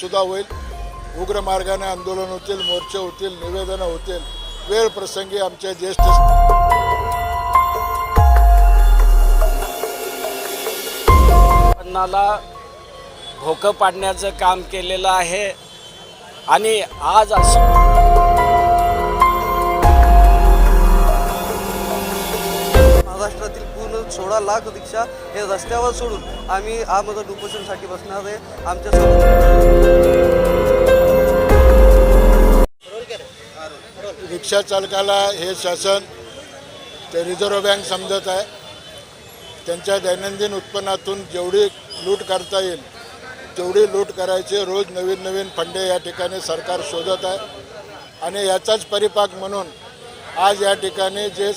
सुद्धा होईल. उग्र मार्गाने आंदोलन होतील मोर्चे होतील निवेदनं होतील. वेळ प्रसंगी आमच्या ज्येष्ठ उत्पन्नाला भोकं पाडण्याचं काम केलेलं आहे. आणि आज अशी महाराष्ट्रातील सोळा लाख रिक्षा हे रस्त्यावर सोडून आम्ही आमरण उपोषणसाठी बसणार आहे. आमच्या रिक्षा चालकाला हे शासन ते रिझर्व्ह बँक समजत आहे. त्यांच्या दैनंदिन उत्पन्नातून जेवढी लूट करता येईल तेवढी लूट करायची रोज नवीन नवीन फंडे या ठिकाणी सरकार शोधत आहे. आणि याचाच परिपाक म्हणून आज या ठिकाणी जे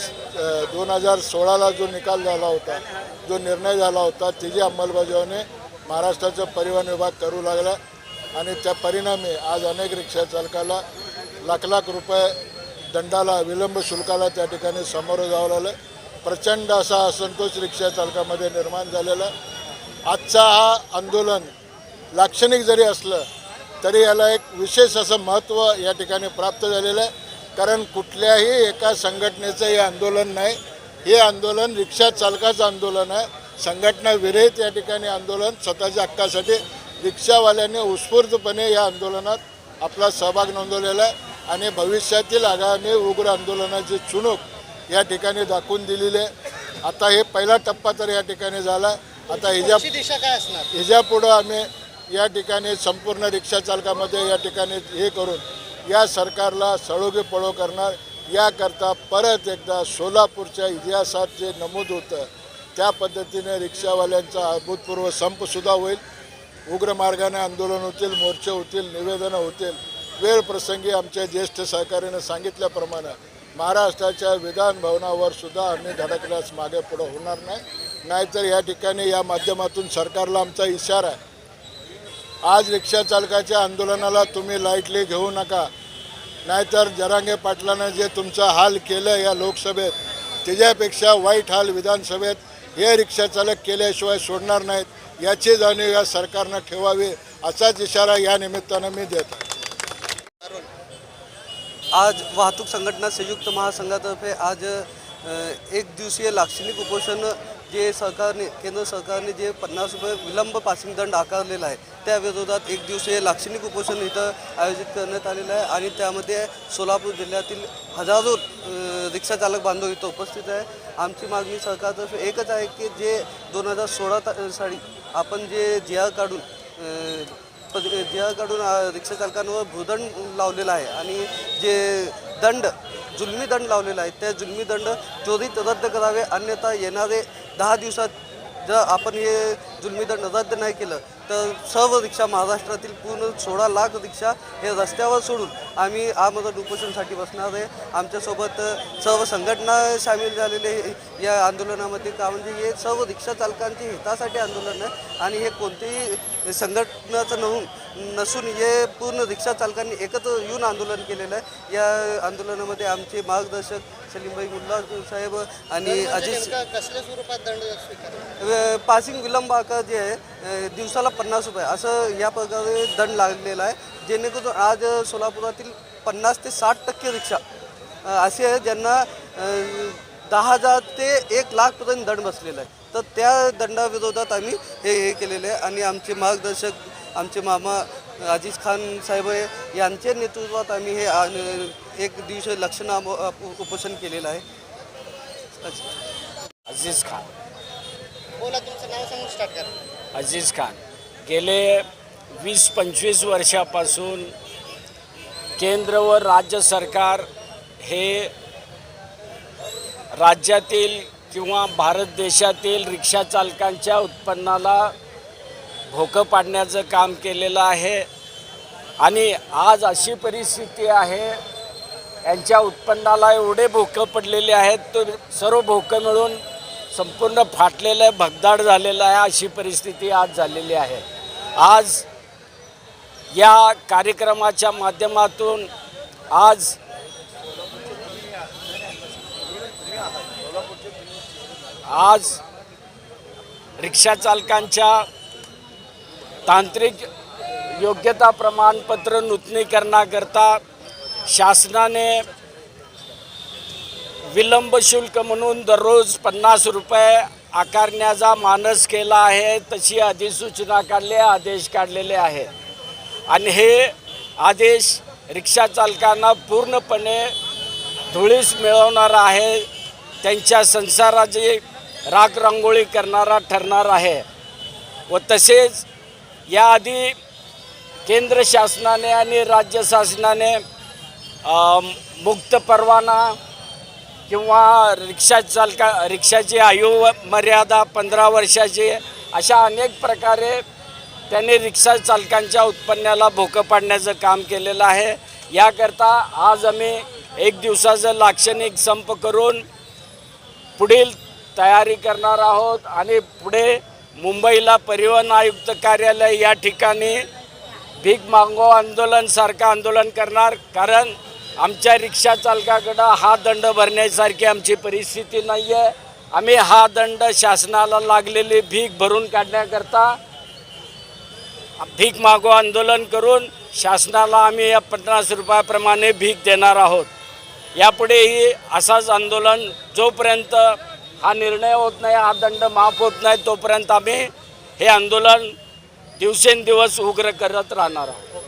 दोन हजार सोळाला जो निकाल झाला होता जो निर्णय झाला होता त्याची अंमलबजावणी महाराष्ट्राचा परिवहन विभाग करू लागला आणि त्या परिणामी आज अनेक रिक्षा चालकाला लाख लाख रुपये दंडाला विलंब शुल्काला त्या ठिकाणी सामोरं जावं लागलं. प्रचंड असा असंतोष रिक्षा चालकामध्ये निर्माण झालेला. आजचा हा आंदोलन लाक्षणिक जरी असलं तरी याला एक विशेष असं महत्त्व या ठिकाणी प्राप्त झालेलं आहे. कारण कुठल्याही एका संघटनेचं हे आंदोलन नाही. हे आंदोलन रिक्षा चालकाचं आंदोलन आहे. संघटना विरहित या ठिकाणी आंदोलन स्वतःच्या हक्कासाठी रिक्षावाल्यांनी उत्स्फूर्तपणे या आंदोलनात आपला सहभाग नोंदवलेला आहे आणि भविष्यातील आगामी उग्र आंदोलनाची चुणूक या ठिकाणी दाखवून दिलेली आहे. आता हे पहिला टप्पा तर या ठिकाणी झाला. आता ह्याच्या दिशा काय असणार? ह्याच्यापुढं आम्ही या ठिकाणी संपूर्ण रिक्षा चालकामध्ये या ठिकाणी हे करून या सरकारला सळोगे पळो करणार. याकरता परत एकदा सोलापूरच्या इतिहासात जे नमूद होतं त्या पद्धतीने रिक्षावाल्यांचा अभूतपूर्व संपसुद्धा होईल. उग्र मार्गाने आंदोलन होतील मोर्चे होतील निवेदनं होतील. वेळ प्रसंगी आमच्या ज्येष्ठ सहकार्यानं सांगितल्याप्रमाणे महाराष्ट्राच्या विधान भवनावर सुद्धा आम्ही धडकल्यास मागे पुढं होणार नाही. नाहीतर या ठिकाणी या माध्यमातून सरकारला आमचा इशारा आहे आज रिक्षा चालकाच्या आंदोलनाला तुम्ही लाईटली घेऊ नका. नाहीतर जरांगे पाटलानं जे तुमचा हाल केलं या लोकसभेत त्याच्यापेक्षा वाईट हाल विधानसभेत हे रिक्षा चालक केल्याशिवाय सोडणार नाहीत. याची जाणीव या सरकारनं ठेवावी असाच इशारा या निमित्तानं मी देतो. आज वाहतूक संघटना संयुक्त महासंघातर्फे आज एक दिवसीय लाक्षणिक उपोषण जे सरकारने केंद्र सरकारने जे पन्नास रुपये विलंब पासिंग दंड आकारलेला आहे त्या विरोधात एक दिवसीय लाक्षणिक उपोषण इथं आयोजित करण्यात आलेलं आहे आणि त्यामध्ये सोलापूर जिल्ह्यातील हजारो रिक्षाचालक बांधव इथं उपस्थित आहे. आमची मागणी सरकारतर्फे एकच आहे की जे दोन हजार सोळा ता साली आपण जे जी आर काढून जी आर काढून रिक्षाचालकांवर रिक्षा चालकांवर भूदंड लावलेला आहे आणि जे दंड जुलमी दंड लावलेला आहे. त्या जुलमी दंड त्वरित रद्द करावे अन्यथा येणारे दहा दिवसात जर आपण हे जुलमी दंड रद्द नाही केलं तर सर्व रिक्षा महाराष्ट्रातील पूर्ण सोळा लाख रिक्षा हे रस्त्यावर सोडून आम्ही आमरण उपोषणसाठी बसणार आहे. आमच्यासोबत सर्व संघटना सामील झालेले या आंदोलनामध्ये का म्हणजे हे सर्व रिक्षा चालकांच्या हितासाठी आंदोलन आहे आणि हे कोणतेही संघटनाचं नसून नसून हे पूर्ण रिक्षा चालकांनी एकत्र येऊन आंदोलन केलेलं आहे. या आंदोलनामध्ये आमचे मार्गदर्शक सलीमभाई मुल्ला साहेब आणि अजित नेमका कसल्या स्वरूपात दंड पासिंग विलंब आकार जे आहे दिवसाला पन्नास रुपये. असं या प्रकारे दंड लागलेला आहे. जेणेकरून आज सोलापुरातील पन्नास ते साठ टक्के रिक्षा असे आहे ज्यांना दहा हजार ते एक लाखपर्यंत दंड बसलेला आहे. तर त्या दंडाविरोधात आम्ही हे हे केलेले आहे आणि आमचे मार्गदर्शक आमचे मामा अजीज खान साहेब आहे, यांच्या नेतृत्वात आम्ही हे एक दिवशी लक्षण उपोषण केलेलं आहे. अजीज खान. बोला तुमचं नाव सांगून स्टार्ट करा. अजीज खान. गेले वीस पंचवीस वर्षापासून केंद्र व राज्य सरकार हे राज्यातील किंवा भारत देशातील रिक्षा चालकांच्या उत्पन्नाला भोकं पाडण्याचं काम केलेलं आहे. आणि आज अशी परिस्थिती आहे यांच्या उत्पन्नाला एवढे भोकं पडलेले आहेत तर सर्व भोकं मिळून संपूर्ण फाटलेलं आहे भगदाड झालेलं आहे अशी परिस्थिती आज झालेली आहे. आज या कार्यक्रमाच्या माध्यमातून आज आज रिक्षा चालकांच्या तांत्रिक योग्यता प्रमाणपत्र नूतनीकरणाकरता शासनाने विलंब शुल्क म्हणून दररोज पन्नास रुपये आकारण्याचा मानस केला आहे तशी अधिसूचना काढले आदेश काढलेले आहेत. आणि हे आदेश रिक्षा चालकांना पूर्णपणे धुळीस मिळवणार आहे त्यांच्या संसाराची राख रांगोळी करणारा ठरणार आहे. व तसेच याआधी केंद्र शासनाने आणि राज्य शासनाने मुक्त परवाना किंवा रिक्षा चालका रिक्षाची आयु मर्यादा पंधरा वर्षाची अशा अनेक प्रकारे त्यांनी रिक्षा चालकांच्या उत्पन्नाला भोकं पाडण्याचं काम केलेलं आहे. याकरता आज आम्ही एक दिवसाचं लाक्षणिक संप करून पुढील तयारी करणार आहोत आणि पुढे मुंबईला परिवहन आयुक्त कार्यालय या ठिकाणी भीक मागो आंदोलनसारखं आंदोलन करणार. कारण आमच्या रिक्षा चालकाकडं हा दंड भरण्यासारखी आमची परिस्थिती नाही आहे आम्ही हा दंड शासनाला लागलेली भीक भरून काढण्याकरता भीक मागो आंदोलन करून शासनाला आम्ही या पन्नास रुपयाप्रमाणे भीक देणार आहोत. यापुढेही असाच आंदोलन जोपर्यंत हा निर्णय होत नाही हा दंड माफ होत नाही तोपर्यंत आम्ही हे आंदोलन दिवसेंदिवस उग्र करत राहणार आहोत.